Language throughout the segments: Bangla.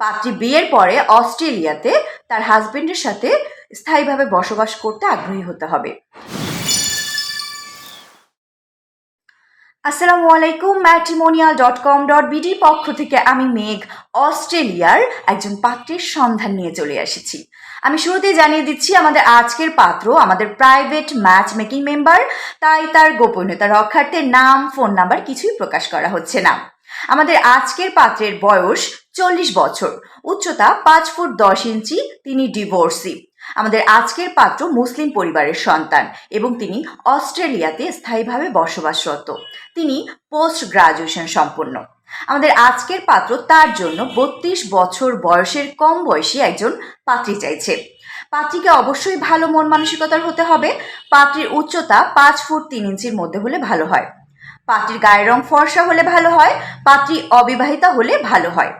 পাত্রী বিয়ের পরে অস্ট্রেলিয়াতে তার হাজবেন্ডের সাথে স্থায়ীভাবে বসবাস করতে আগ্রহী হতে হবে। আসসালামু আলাইকুম ম্যাট্রিমোনিয়াল ডট কম ডট বিডির পক্ষ থেকে আমি মেঘ, অস্ট্রেলিয়ার একজন পাত্রের সন্ধান নিয়ে চলে এসেছি। আমি শুরুতেই জানিয়ে দিচ্ছি, আমাদের আজকের পাত্র আমাদের প্রাইভেট ম্যাচ মেকিং মেম্বার তাই তার গোপনীয়তা রক্ষার্থে নাম ফোন নাম্বার কিছুই প্রকাশ করা হচ্ছে না। আমাদের আজকের পাত্রের বয়স চল্লিশ বছর। উচ্চতা পাঁচ ফুট দশ ইঞ্চি, তিনি ডিভোর্সি। আমাদের আজকের পাত্র মুসলিম পরিবারের সন্তান এবং তিনি অস্ট্রেলিয়াতে স্থায়ীভাবে বসবাসরত। তিনি পোস্ট গ্রাজুয়েশন সম্পন্ন। আমাদের আজকের পাত্র তার জন্য বত্রিশ বছর বয়সের কম বয়সী একজন পাত্রী চাইছে। পাত্রীকে অবশ্যই ভালো মন মানসিকতার হতে হবে। পাত্রীর উচ্চতা পাঁচ ফুট তিন ইঞ্চির মধ্যে হলে ভালো হয়। পাত্রীর গায়ের রং ফর্সা হলে ভালো হয়, পাত্রী অবিবাহিতা হলে ভালো হয়।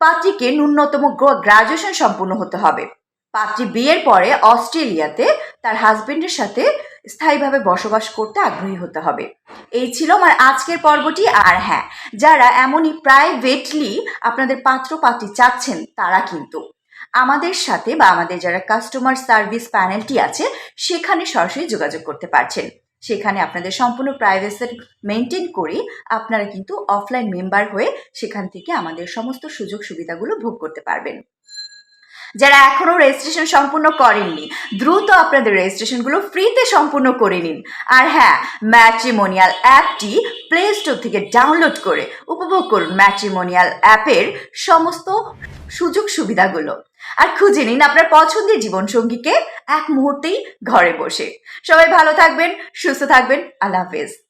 পাত্রীকে ন্যূনতম গ্রাজুয়েশন সম্পূর্ণ হতে হবে। পাত্রী বিয়ের পরে অস্ট্রেলিয়াতে তার হাজবেন্ডের সাথে স্থায়ীভাবে বসবাস করতে আগ্রহী হতে হবে। এই ছিল আমার আজকের পর্বটি। আর হ্যাঁ যারা এমনই প্রাইভেটলি আপনাদের পাত্র পাত্রী চাচ্ছেন, তারা কিন্তু আমাদের সাথে বা আমাদের যারা কাস্টমার সার্ভিস প্যানেলটি আছে, সেখানে সরাসরি যোগাযোগ করতে পারছেন। সেখানে আপনাদের সম্পূর্ণ প্রাইভেসি মেনটেন করে আপনারা কিন্তু অফলাইন মেম্বার হয়ে সেখান থেকে আমাদের সমস্ত সুযোগ সুবিধাগুলো ভোগ করতে পারবেন। যারা এখনও রেজিস্ট্রেশন সম্পূর্ণ করেননি, দ্রুত আপনাদের রেজিস্ট্রেশনগুলো ফ্রিতে সম্পূর্ণ করে নিন। আর হ্যাঁ ম্যাট্রিমোনিয়াল অ্যাপটি প্লে স্টোর থেকে ডাউনলোড করে উপভোগ করুন ম্যাট্রিমোনিয়াল অ্যাপের সমস্ত সুযোগ সুবিধাগুলো। আর খুঁজে নিন আপনার পছন্দের জীবনসঙ্গীকে এক মুহূর্তেই ঘরে বসে। সবাই ভালো থাকবেন, সুস্থ থাকবেন, আল্লাহ হাফেজ।